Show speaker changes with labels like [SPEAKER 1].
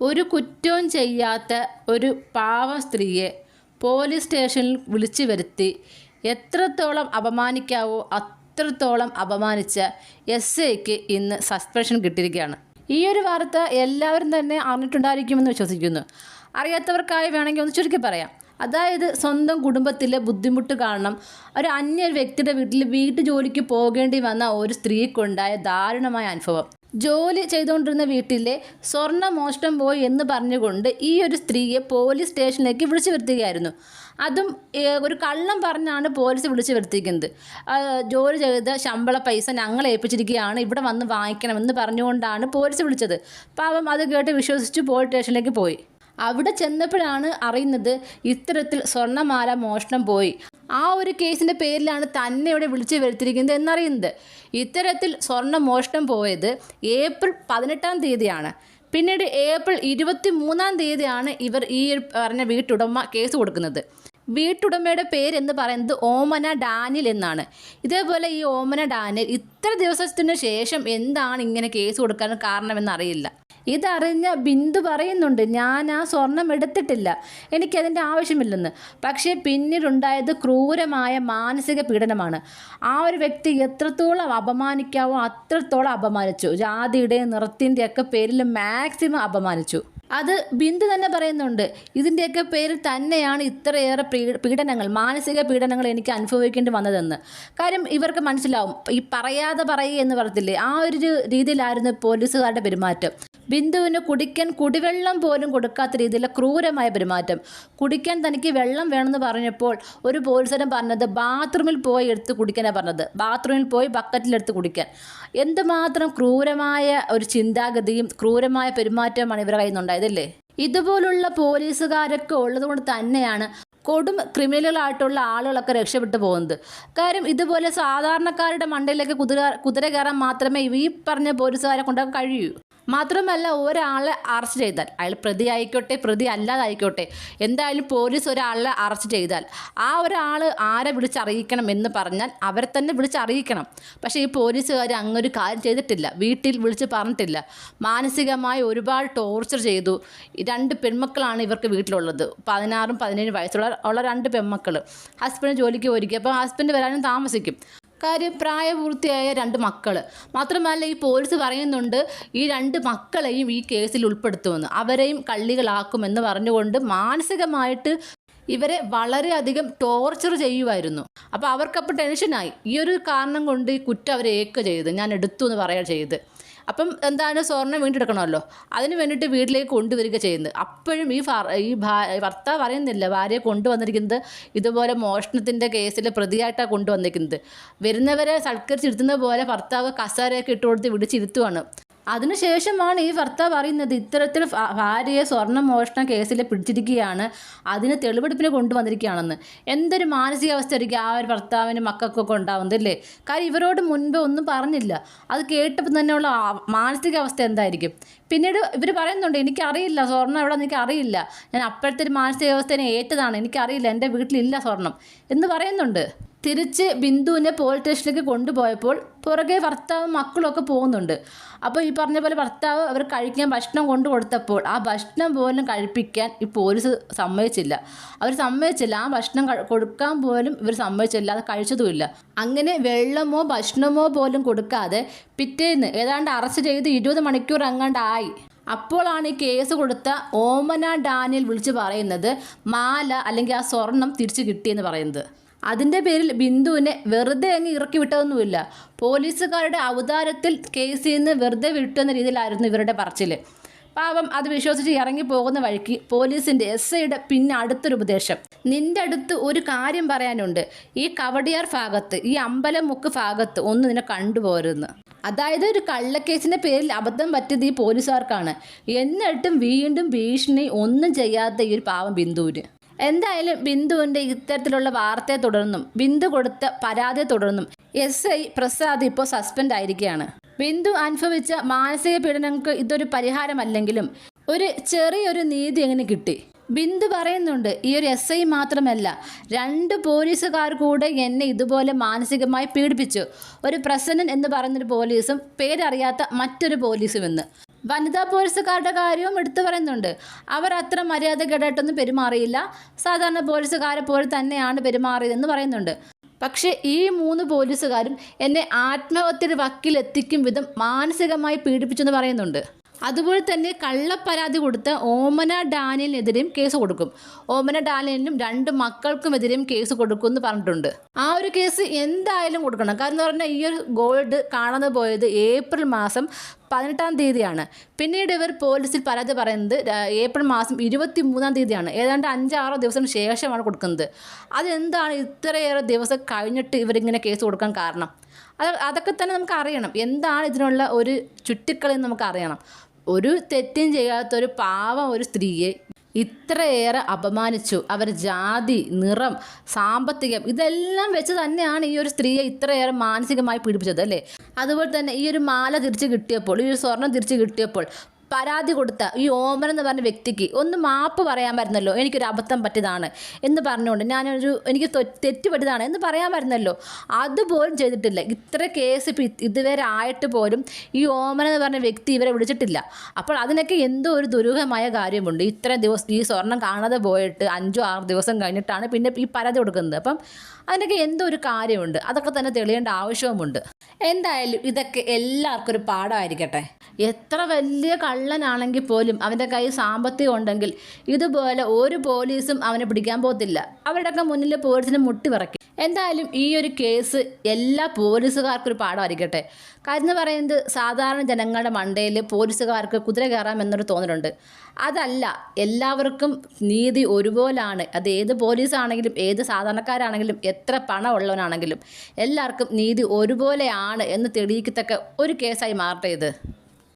[SPEAKER 1] ഒരു കുറ്റവും ചെയ്യാത്ത ഒരു പാവ സ്ത്രീയെ പോലീസ് സ്റ്റേഷനിൽ വിളിച്ചു വരുത്തി എത്രത്തോളം അപമാനിക്കാവോ അത്രത്തോളം അപമാനിച്ച എസ് ഐക്ക് ഇന്ന് സസ്പെൻഷൻ കിട്ടിയിരിക്കുകയാണ്. ഈ ഒരു വാർത്ത എല്ലാവരും തന്നെ അറിഞ്ഞിട്ടുണ്ടായിരിക്കുമെന്ന് വിശ്വസിക്കുന്നു. അറിയാത്തവർക്കായി വേണമെങ്കിൽ ഒന്ന് ചുരുക്കി പറയാം. അതായത് സ്വന്തം കുടുംബത്തിലെ ബുദ്ധിമുട്ട് കാരണം ഒരു അന്യ വ്യക്തിയുടെ വീട്ടിൽ വീട്ടു ജോലിക്ക് പോകേണ്ടി വന്ന ഒരു സ്ത്രീക്കുണ്ടായ ദാരുണമായ അനുഭവം. ജോലി ചെയ്തുകൊണ്ടിരുന്ന വീട്ടിലെ സ്വർണ മോഷ്ടം പോയി എന്ന് പറഞ്ഞുകൊണ്ട് ഈ ഒരു സ്ത്രീയെ പോലീസ് സ്റ്റേഷനിലേക്ക് വിളിച്ചു വരുത്തുകയായിരുന്നു. അതും ഒരു കള്ളം പറഞ്ഞാണ് പോലീസ് വിളിച്ചു വരുത്തിക്കുന്നത്. ജോലി ചെയ്ത ശമ്പള പൈസ ഞങ്ങളെ ഏൽപ്പിച്ചിരിക്കുകയാണ് ഇവിടെ വന്ന് വാങ്ങിക്കണമെന്ന് പറഞ്ഞുകൊണ്ടാണ് പോലീസ് വിളിച്ചത്. പാവം അത് കേട്ട് വിശ്വസിച്ച് പോലീസ് സ്റ്റേഷനിലേക്ക് പോയി. അവിടെ ചെന്നപ്പോഴാണ് അറിയുന്നത് ഇത്തരത്തിൽ സ്വർണമാല മോഷണം പോയി. ആ ഒരു കേസിന്റെ പേരിലാണ് തന്നെ ഇവിടെ വിളിച്ചു വരുത്തിയിരിക്കുന്നത് എന്നറിയുന്നത്. ഇത്തരത്തിൽ സ്വർണ മോഷണം പോയത് ഏപ്രിൽ പതിനെട്ടാം തീയതിയാണ്. പിന്നീട് ഏപ്രിൽ ഇരുപത്തി മൂന്നാം തീയതിയാണ് ഇവർ ഈ പറഞ്ഞ വീട്ടുടമ കേസ് കൊടുക്കുന്നത്. വീട്ടുടമയുടെ പേര് എന്ന് പറയുന്നത് ഓമന ഡാനിൽ എന്നാണ്. ഇതേപോലെ ഈ ഓമന ഡാനിൽ ഇത്ര ദിവസത്തിന് ശേഷം എന്താണ് ഇങ്ങനെ കേസ് കൊടുക്കാൻ കാരണമെന്ന് അറിയില്ല. ഇതറിഞ്ഞ ബിന്ദു പറയുന്നുണ്ട് ഞാൻ ആ സ്വർണം എടുത്തിട്ടില്ല എനിക്കതിന്റെ ആവശ്യമില്ലെന്ന്. പക്ഷേ പിന്നീടുണ്ടായത് ക്രൂരമായ മാനസിക പീഡനമാണ്. ആ ഒരു വ്യക്തി എത്രത്തോളം അപമാനിക്കാവോ അത്രത്തോളം അപമാനിച്ചു. ജാതിയുടെയും നിറത്തിന്റെയൊക്കെ പേരിൽ മാക്സിമം അപമാനിച്ചു. അത് ബിന്ദു തന്നെ പറയുന്നുണ്ട്. ഇതിന്റെയൊക്കെ പേരിൽ തന്നെയാണ് ഇത്രയേറെ പീഡനങ്ങൾ മാനസിക പീഡനങ്ങൾ എനിക്ക് അനുഭവിക്കേണ്ടി വന്നതെന്ന്. കാര്യം ഇവർക്ക് മനസ്സിലാവും. ഈ പറയാതെ പറയുക എന്ന് പറഞ്ഞില്ലേ ആ ഒരു രീതിയിലായിരുന്നു പോലീസുകാരുടെ പെരുമാറ്റം. ബിന്ദുവിന് കുടിക്കാൻ കുടിവെള്ളം പോലും കൊടുക്കാത്ത രീതിയിലെ ക്രൂരമായ പെരുമാറ്റം. കുടിക്കാൻ തനിക്ക് വെള്ളം വേണമെന്ന് പറഞ്ഞപ്പോൾ ഒരു പോലീസുകാരൻ പറഞ്ഞത് ബാത്റൂമിൽ പോയി എടുത്ത് കുടിക്കാനാണ് പറഞ്ഞത്. ബാത്റൂമിൽ പോയി ബക്കറ്റിലെടുത്ത് കുടിക്കാൻ. എന്തുമാത്രം ക്രൂരമായ ഒരു ചിന്താഗതിയും ക്രൂരമായ പെരുമാറ്റവുമാണ് ഇവരുടെ കയ്യിൽ നിന്നുണ്ടായതല്ലേ ഇതുപോലുള്ള പോലീസുകാരൊക്കെ ഉള്ളതുകൊണ്ട് തന്നെയാണ് കൊടും ക്രിമിനലുകളായിട്ടുള്ള ആളുകളൊക്കെ രക്ഷപ്പെട്ടു പോകുന്നത്. കാര്യം ഇതുപോലെ സാധാരണക്കാരുടെ മണ്ടയിലേക്ക് കുതിര കുതിര കയറാൻ മാത്രമേ ഈ പറഞ്ഞ പോലീസുകാരെ കൊണ്ട് കഴിയൂ. മാത്രമല്ല ഒരാളെ അറസ്റ്റ് ചെയ്താൽ. അയാൾ പ്രതി ആയിക്കോട്ടെ പ്രതി അല്ലാതായിക്കോട്ടെ. എന്തായാലും പോലീസ് ഒരാളെ അറസ്റ്റ് ചെയ്താൽ. ആ ഒരാൾ ആരെ വിളിച്ചറിയിക്കണം എന്ന് പറഞ്ഞാൽ അവരെ തന്നെ വിളിച്ചറിയിക്കണം. പക്ഷേ ഈ പോലീസുകാർ അങ്ങൊരു കാര്യം ചെയ്തിട്ടില്ല. വീട്ടിൽ വിളിച്ച് പറഞ്ഞിട്ടില്ല. മാനസികമായി ഒരുപാട് ടോർച്ചർ ചെയ്തു. രണ്ട് പെൺമക്കളാണ് ഇവർക്ക് വീട്ടിലുള്ളത്. പതിനാറും പതിനേഴും വയസ്സുള്ള ഉള്ള രണ്ട് പെൺമക്കൾ ഹസ്ബൻഡ് ജോലിക്ക് പോയിരിക്കും. അപ്പോൾ ഹസ്ബൻഡ് വരാനും താമസിക്കും. കാര്യം പ്രായപൂർത്തിയായ രണ്ട് മക്കൾ മാത്രമല്ല ഈ പോലീസ് പറയുന്നുണ്ട് ഈ രണ്ട് മക്കളെയും ഈ കേസിൽ ഉൾപ്പെടുത്തുമെന്ന്. അവരെയും കള്ളികളാക്കുമെന്ന് പറഞ്ഞുകൊണ്ട് മാനസികമായിട്ട് ഇവരെ വളരെയധികം ടോർച്ചർ ചെയ്യുമായിരുന്നു അപ്പോൾ അവർക്കപ്പോൾ ടെൻഷനായി ഈ ഒരു കാരണം കൊണ്ട് ഈ കുറ്റം അവരെ ഏക്ക ചെയ്ത്. ഞാൻ എടുത്തു എന്ന് പറയുക ചെയ്ത്. അപ്പം എന്താണ് സ്വർണം വീണ്ടെടുക്കണമല്ലോ? അതിന് വേണ്ടിയിട്ട് വീട്ടിലേക്ക് കൊണ്ടുവരിക ചെയ്യുന്നത്. അപ്പോഴും ഈ ഈ ഭർത്താവ് പറയുന്നില്ല ഭാര്യയെ കൊണ്ടുവന്നിരിക്കുന്നത് ഇതുപോലെ മോഷണത്തിന്റെ കേസിൽ പ്രതിയായിട്ടാണ് കൊണ്ടുവന്നിരിക്കുന്നത്. വരുന്നവരെ സൽക്കരിച്ചിരുത്തുന്ന പോലെ ഭർത്താവ് കസാരയൊക്കെ ഇട്ട് കൊടുത്ത് വിളിച്ചിരുത്തുവാണ്. അതിനുശേഷമാണ് ഈ ഭർത്താവ് പറയുന്നത് ഇത്തരത്തിൽ ഭാര്യയെ സ്വർണ മോഷണ കേസിൽ പിടിച്ചിരിക്കുകയാണ്. അതിന് തെളിവെടുപ്പിന് കൊണ്ടുവന്നിരിക്കുകയാണെന്ന്. എന്തൊരു മാനസികാവസ്ഥയായിരിക്കും ആ ഒരു ഭർത്താവിന് മക്കൾക്കൊക്കെ ഉണ്ടാവുന്നത് അല്ലേ? കാര്യം ഇവരോട് മുൻപ് ഒന്നും പറഞ്ഞില്ല. അത് കേട്ടപ്പോൾ തന്നെയുള്ള മാനസികാവസ്ഥ എന്തായിരിക്കും? പിന്നീട് ഇവർ പറയുന്നുണ്ട് എനിക്കറിയില്ല സ്വർണം എവിടെ എനിക്ക് അറിയില്ല. ഞാൻ അപ്പോഴത്തെ ഒരു മാനസികാവസ്ഥയെ ഏറ്റതാണ്. എനിക്കറിയില്ല എന്റെ വീട്ടിലില്ല സ്വർണം. എന്ന് പറയുന്നുണ്ട്. തിരിച്ച് ബിന്ദുവിനെ പോലീസ് സ്റ്റേഷനിലേക്ക് കൊണ്ടുപോയപ്പോൾ പുറകെ ഭർത്താവും മക്കളൊക്കെ പോകുന്നുണ്ട്. അപ്പോൾ ഈ പറഞ്ഞ പോലെ ഭർത്താവ് അവർ കഴിക്കാൻ ഭക്ഷണം കൊണ്ടു കൊടുത്തപ്പോൾ ആ ഭക്ഷണം പോലും കഴിപ്പിക്കാൻ ഈ പോലീസ് സമ്മതിച്ചില്ല. അവർ സമ്മതിച്ചില്ല. ആ ഭക്ഷണം കൊടുക്കാൻ പോലും ഇവർ സമ്മതിച്ചില്ല. അത് കഴിച്ചതുമില്ല. അങ്ങനെ വെള്ളമോ ഭക്ഷണമോ പോലും കൊടുക്കാതെ പിറ്റേന്ന് ഏതാണ്ട് അറസ്റ്റ് ചെയ്ത് ഇരുപത് മണിക്കൂർ അങ്ങാണ്ടായി അപ്പോഴാണ് ഈ കേസ് കൊടുത്ത ഓമന ഡാനിയൽ വിളിച്ച് പറയുന്നത് മാല അല്ലെങ്കിൽ ആ സ്വർണം തിരിച്ചു കിട്ടിയെന്ന് പറയുന്നത്. അതിന്റെ പേരിൽ ബിന്ദുവിനെ വെറുതെ അങ്ങ് ഇറക്കി വിട്ടതൊന്നുമില്ല. പോലീസുകാരുടെ അവതാരത്തിൽ കേസിൽ നിന്ന് വെറുതെ വിട്ടുന്ന രീതിയിലായിരുന്നു ഇവരുടെ പറച്ചിൽ പാവം അത് വിശ്വസിച്ച് ഇറങ്ങി പോകുന്ന വഴിക്ക് പോലീസിന്റെ എസ് ഐയുടെ പിന്നെ അടുത്തൊരു ഉപദേശം. നിന്റെ അടുത്ത് ഒരു കാര്യം പറയാനുണ്ട്. ഈ കവടിയാർ ഭാഗത്ത് ഈ അമ്പലം മുക്ക് ഭാഗത്ത് ഒന്ന് നിന്നെ കണ്ടുപോരുന്ന് അതായത് ഒരു കള്ളക്കേസിന്റെ പേരിൽ അബദ്ധം പറ്റിയത് ഈ പോലീസുകാർക്കാണ്. എന്നിട്ടും വീണ്ടും ഭീഷണി ഒന്നും ചെയ്യാത്ത ഈ ഒരു പാവം ബിന്ദുവിന്. എന്തായാലും ബിന്ദുവിന്റെ ഇത്തരത്തിലുള്ള വാർത്തയെ തുടർന്നും ബിന്ദു കൊടുത്ത പരാതിയെ തുടർന്നും എസ് ഐ പ്രസാദ് ഇപ്പോൾ സസ്പെൻഡ് ആയിരിക്കുകയാണ്. ബിന്ദു അനുഭവിച്ച മാനസിക പീഡനങ്ങൾക്ക് ഇതൊരു പരിഹാരമല്ലെങ്കിലും ഒരു ചെറിയൊരു നീതി എങ്ങനെ കിട്ടി? ബിന്ദു പറയുന്നുണ്ട് ഈ ഒരു എസ് ഐ മാത്രമല്ല രണ്ട് പോലീസുകാർ കൂടെ എന്നെ ഇതുപോലെ മാനസികമായി പീഡിപ്പിച്ചു. ഒരു പ്രസന്നൻ എന്ന് പറയുന്നൊരു പോലീസും പേരറിയാത്ത മറ്റൊരു പോലീസും എന്ന് വനിതാ പോലീസുകാരുടെ കാര്യവും എടുത്തു പറയുന്നുണ്ട്. അവർ അത്ര മര്യാദകേടായിട്ടൊന്നും പെരുമാറിയില്ല. സാധാരണ പോലീസുകാരെ പോലെ തന്നെയാണ് പെരുമാറിയതെന്ന് പറയുന്നുണ്ട്. പക്ഷേ ഈ മൂന്ന് പോലീസുകാരും എന്നെ ആത്മഹത്യയുടെ വക്കിലെത്തിക്കും വിധം മാനസികമായി പീഡിപ്പിച്ചെന്ന് പറയുന്നുണ്ട്. അതുപോലെ തന്നെ കള്ളപ്പരാതി കൊടുത്ത ഓമന ഡാനിയലിനെതിരെയും കേസ് കൊടുക്കും. ഓമന ഡാനിയലിനും രണ്ട് മക്കൾക്കുമെതിരെയും കേസ് കൊടുക്കും എന്ന് പറഞ്ഞിട്ടുണ്ട്. ആ ഒരു കേസ് എന്തായാലും കൊടുക്കണം. കാരണം എന്ന് പറഞ്ഞാൽ ഈ ഒരു ഗോൾഡ് കാണാതെ പോയത് ഏപ്രിൽ മാസം പതിനെട്ടാം തീയതിയാണ്. പിന്നീട് ഇവർ പോലീസിൽ പരാതി പറയുന്നത് ഏപ്രിൽ മാസം ഇരുപത്തി മൂന്നാം തീയതിയാണ്. ഏതാണ്ട് അഞ്ചാറോ ദിവസം ശേഷമാണ് കൊടുക്കുന്നത്. അതെന്താണ് ഇത്രയേറെ ദിവസം കഴിഞ്ഞിട്ട് ഇവരിങ്ങനെ കേസ് കൊടുക്കാൻ കാരണം? അത് അതൊക്കെ തന്നെ നമുക്ക് അറിയണം. എന്താണ് ഇതിനുള്ള ഒരു ചുറ്റിക്കളി എന്ന് നമുക്ക് അറിയണം. ഒരു തെറ്റും ചെയ്യാത്ത ഒരു പാവം ഒരു സ്ത്രീയെ ഇത്രയേറെ അപമാനിച്ചു. അവർ ജാതി നിറം സാമ്പത്തികം ഇതെല്ലാം വെച്ച് തന്നെയാണ് ഈ ഒരു സ്ത്രീയെ ഇത്രയേറെ മാനസികമായി പീഡിപ്പിച്ചത് അല്ലേ? അതുപോലെ തന്നെ ഈ ഒരു മാല തിരിച്ച് കിട്ടിയപ്പോൾ ഈ ഒരു സ്വർണം തിരിച്ച് കിട്ടിയപ്പോൾ പരാതി കൊടുത്ത ഈ ഓമൻ എന്ന് പറഞ്ഞ വ്യക്തിക്ക് ഒന്ന് മാപ്പ് പറയാൻ പറ്റുന്നല്ലോ എനിക്കൊരു അബദ്ധം പറ്റിയതാണ് എന്ന് പറഞ്ഞുകൊണ്ട് ഞാനൊരു എനിക്ക് തെറ്റ് പറ്റിയതാണ് എന്ന് പറയാൻ പറ്റുന്നല്ലോ. അതുപോലും ചെയ്തിട്ടില്ല. ഇത്ര കേസ് ഇതുവരെ ആയിട്ട് പോലും ഈ ഓമൻ എന്ന് പറഞ്ഞ വ്യക്തി ഇവരെ വിളിച്ചിട്ടില്ല. അപ്പോൾ അതിനൊക്കെ എന്തോ ഒരു ദുരൂഹമായ കാര്യമുണ്ട്. ഇത്ര ദിവസം ഈ സ്വർണം കാണാതെ പോയിട്ട് അഞ്ചോ ആറ് ദിവസം കഴിഞ്ഞിട്ടാണ് പിന്നെ ഈ പരാതി കൊടുക്കുന്നത്. അപ്പം അതിനൊക്കെ എന്തോ ഒരു കാര്യമുണ്ട്. അതൊക്കെ തന്നെ തെളിയേണ്ട ആവശ്യവുമുണ്ട്. എന്തായാലും ഇതൊക്കെ എല്ലാവർക്കും ഒരു പാഠമായിരിക്കട്ടെ. എത്ര വലിയ കള്ളനാണെങ്കിൽ പോലും അവന്റെ കയ്യിൽ സാമ്പത്തികം ഉണ്ടെങ്കിൽ ഇതുപോലെ ഒരു പോലീസും അവനെ പിടിക്കാൻ പോകത്തില്ല. അവരുടെയൊക്കെ മുന്നിൽ പോലീസിനെ മുട്ടി വിറയ്ക്കും. എന്തായാലും ഈ ഒരു കേസ് എല്ലാ പോലീസുകാർക്കും ഒരു പാഠമായിരിക്കട്ടെ. കാര്യം എന്ന് പറയുന്നത് സാധാരണ ജനങ്ങളുടെ മണ്ടയിൽ പോലീസുകാർക്ക് കുതിര കയറാം എന്നൊരു തോന്നലുണ്ട്. അതല്ല എല്ലാവർക്കും നീതി ഒരുപോലാണ്. അത് ഏത് പോലീസാണെങ്കിലും ഏത് സാധാരണക്കാരാണെങ്കിലും എത്ര പണമുള്ളവനാണെങ്കിലും എല്ലാവർക്കും നീതി ഒരുപോലെയാണ് എന്ന് തെളിയിക്കത്തക്ക ഒരു കേസായി മാറട്ടെ ഇത്.